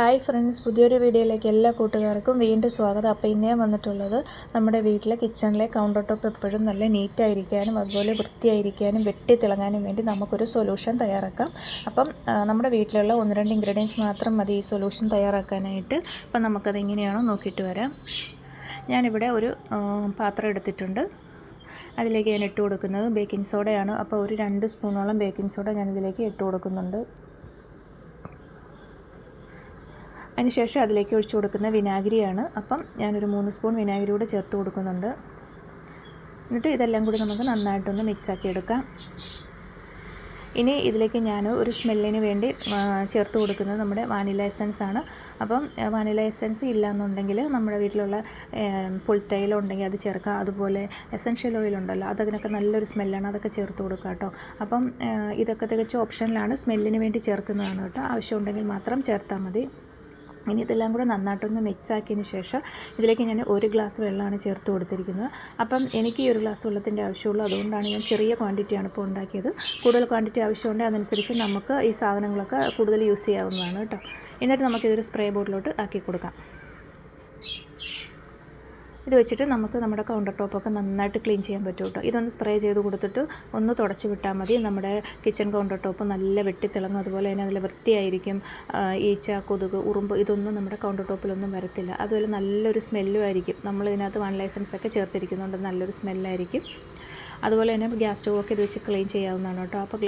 Hi friends പുതിയൊരു വീഡിയോയിലേക്ക് എല്ലാ കൂട്ടുകാർക്കും വീണ്ടും സ്വാഗതം. അപ്പോൾ ഇന്നേ വന്നിട്ടുള്ളത് നമ്മുടെ വീട്ടിലെ കിച്ചണിലെ കൗണ്ടർ ടോപ്പ് എപ്പോഴും നല്ല നീറ്റായിരിക്കാനും അതുപോലെ വൃത്തിയായിരിക്കാനും വെട്ടി തിളങ്ങാനും വേണ്ടി നമുക്കൊരു സൊല്യൂഷൻ തയ്യാറാക്കാം. അപ്പം നമ്മുടെ വീട്ടിലുള്ള ഒന്ന് രണ്ട് ഇൻഗ്രീഡിയൻസ് മാത്രം മതി ഈ സൊല്യൂഷൻ തയ്യാറാക്കാനായിട്ട്. അപ്പം നമുക്കത് എങ്ങനെയാണോ നോക്കിയിട്ട് വരാം. ഞാനിവിടെ ഒരു പാത്രം എടുത്തിട്ടുണ്ട്. അതിലേക്ക് ഞാൻ ഇട്ട് കൊടുക്കുന്നത് ബേക്കിംഗ് സോഡയാണ് അപ്പോൾ ഒരു രണ്ട് സ്പൂണോളം ബേക്കിംഗ് സോഡ ഞാനിതിലേക്ക് ഇട്ട് കൊടുക്കുന്നുണ്ട്. അതിനുശേഷം അതിലേക്ക് ഒഴിച്ചു കൊടുക്കുന്ന വിനാഗിരിയാണ്. അപ്പം ഞാനൊരു മൂന്ന് സ്പൂൺ വിനാഗിരി കൂടെ ചേർത്ത് കൊടുക്കുന്നുണ്ട്. എന്നിട്ട് ഇതെല്ലാം കൂടി നമുക്ക് നന്നായിട്ടൊന്ന് മിക്സാക്കി എടുക്കാം. ഇനി ഇതിലേക്ക് ഞാൻ ഒരു സ്മെല്ലിന് വേണ്ടി ചേർത്ത് കൊടുക്കുന്നത് നമ്മുടെ വാനില എസൻസ് ആണ്. അപ്പം വാനില എസൻസ് ഇല്ലയെന്നുണ്ടെങ്കിൽ നമ്മുടെ വീട്ടിലുള്ള പുൽത്തൈലം ഉണ്ടെങ്കിൽ അത് ചേർക്കാം. അതുപോലെ എസൻഷ്യൽ ഓയിൽ ഉണ്ടല്ലോ അതിനൊക്കെ നല്ലൊരു സ്മെല്ലാണ്. അതൊക്കെ ചേർത്ത് കൊടുക്കുക കേട്ടോ. അപ്പം ഇതൊക്കെ തികച്ചും ഓപ്ഷനിലാണ് സ്മെല്ലിന് വേണ്ടി ചേർക്കുന്നതാണ് കേട്ടോ. ആവശ്യമുണ്ടെങ്കിൽ മാത്രം ചേർത്താൽ മതി. ഇനി ഇതെല്ലാം കൂടെ നന്നായിട്ടൊന്ന് മിക്സ് ആക്കിയതിന് ശേഷം ഇതിലേക്ക് ഞാൻ ഒരു ഗ്ലാസ് വെള്ളമാണ് ചേർത്ത് കൊടുത്തിരിക്കുന്നത്. അപ്പം എനിക്ക് ഈ ഒരു ഗ്ലാസ് വെള്ളത്തിന്റെ ആവശ്യമുള്ളൂ. അതുകൊണ്ടാണ് ഞാൻ ചെറിയ ക്വാണ്ടിറ്റിയാണ് ഇപ്പോൾ ഉണ്ടാക്കിയത്. കൂടുതൽ ക്വാണ്ടിറ്റി ആവശ്യമുണ്ട്. അതനുസരിച്ച് നമുക്ക് ഈ സാധനങ്ങളൊക്കെ കൂടുതൽ യൂസ് ചെയ്യാവുന്നതാണ് കേട്ടോ. എന്നിട്ട് നമുക്കിതൊരു സ്പ്രേ ബോട്ടിലോട്ട് ആക്കി കൊടുക്കാം. ഇത് വെച്ചിട്ട് നമുക്ക് നമ്മുടെ കൗണ്ടർ ടോപ്പൊക്കെ നന്നായിട്ട് ക്ലീൻ ചെയ്യാൻ പറ്റും കേട്ടോ. ഇതൊന്ന് സ്പ്രേ ചെയ്ത് കൊടുത്തിട്ട് ഒന്ന് തുടച്ച് വിട്ടാൽ മതി. നമ്മുടെ കിച്ചൺ കൗണ്ടർ ടോപ്പ് നല്ല വെട്ടിത്തിളങ്ങും അതുപോലെ തന്നെ നല്ല വൃത്തിയായിരിക്കും. ഈച്ച കൊതുക് ഉറുമ്പ് ഇതൊന്നും നമ്മുടെ കൗണ്ടർ ടോപ്പിലൊന്നും വരത്തില്ല. അതുപോലെ നല്ലൊരു സ്മെല്ലും ആയിരിക്കും. നമ്മൾ ഇതിനകത്ത് വൺ ലൈസൻസ് ഒക്കെ ചേർത്തിരിക്കുന്നുണ്ട് നല്ലൊരു സ്മെല്ലായിരിക്കും അതുപോലെ തന്നെ ഗ്യാസ് സ്റ്റൗവൊക്കെ ഇത് വെച്ച് ക്ലീൻ ചെയ്യാവുന്നതാണ് കേട്ടോ. അപ്പോൾ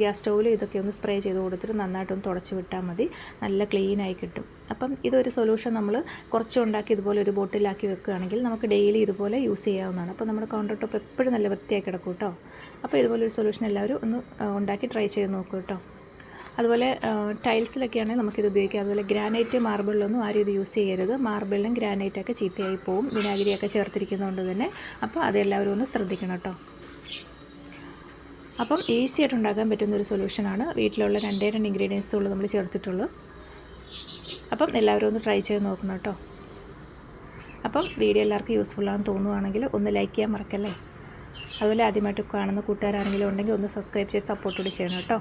ഗ്യാസ് സ്റ്റൗവിൽ ഇതൊക്കെ ഒന്ന് സ്പ്രേ ചെയ്ത് കൊടുത്തിട്ട് നന്നായിട്ടൊന്ന് തുടച്ച് വിട്ടാൽ മതി. നല്ല ക്ലീനായി കിട്ടും. അപ്പം ഇതൊരു സൊല്യൂഷൻ നമ്മൾ കുറച്ച് ഉണ്ടാക്കി ഇതുപോലെ ഒരു ബോട്ടിലാക്കി വെക്കുകയാണെങ്കിൽ നമുക്ക് ഡെയിലി ഇതുപോലെ യൂസ് ചെയ്യാവുന്നതാണ്. അപ്പോൾ നമ്മുടെ കൗണ്ടർ ടോപ്പ് എപ്പോഴും നല്ല വൃത്തിയായി കിടക്കും കേട്ടോ അപ്പോൾ ഇതുപോലെ ഒരു സൊല്യൂഷൻ എല്ലാവരും ഒന്ന് ഉണ്ടാക്കി ട്രൈ ചെയ്ത് നോക്കൂ കേട്ടോ അതുപോലെ ടൈൽസിലൊക്കെയാണെങ്കിൽ നമുക്കിത് ഉപയോഗിക്കാം. അതുപോലെ ഗ്രാനൈറ്റ് മാർബിളിലൊന്നും ആരും ഇത് യൂസ് ചെയ്യരുത്. മാർബിളിലും ഗ്രാനൈറ്റൊക്കെ ചീത്തയായി പോവും. വിനാഗിരിയൊക്കെ ചേർത്തിരിക്കുന്നതുകൊണ്ട് തന്നെ. അപ്പോൾ അതെല്ലാവരും ഒന്ന് ശ്രദ്ധിക്കണം കേട്ടോ അപ്പം ഈസി ആയിട്ട് ഉണ്ടാക്കാൻ പറ്റുന്ന ഒരു സൊല്യൂഷനാണ് വീട്ടിലുള്ള രണ്ടേ രണ്ട് ഇൻഗ്രീഡിയൻസുള്ളൂ നമ്മൾ ചേർത്തിട്ടുള്ളൂ അപ്പം എല്ലാവരും ഒന്ന് ട്രൈ ചെയ്ത് നോക്കണം കേട്ടോ. അപ്പം വീഡിയോ എല്ലാവർക്കും യൂസ്ഫുൾ ആണെന്ന് തോന്നുവാണെങ്കിൽ ഒന്ന് ലൈക്ക് ചെയ്യാൻ മറക്കല്ലേ? അതുപോലെ ആദ്യമായിട്ട് കാണുന്ന കൂട്ടുകാരാണെങ്കിലും ഉണ്ടെങ്കിൽ ഒന്ന് സബ്സ്ക്രൈബ് ചെയ്ത് സപ്പോർട്ട് കൂടി ചെയ്യണം കേട്ടോ.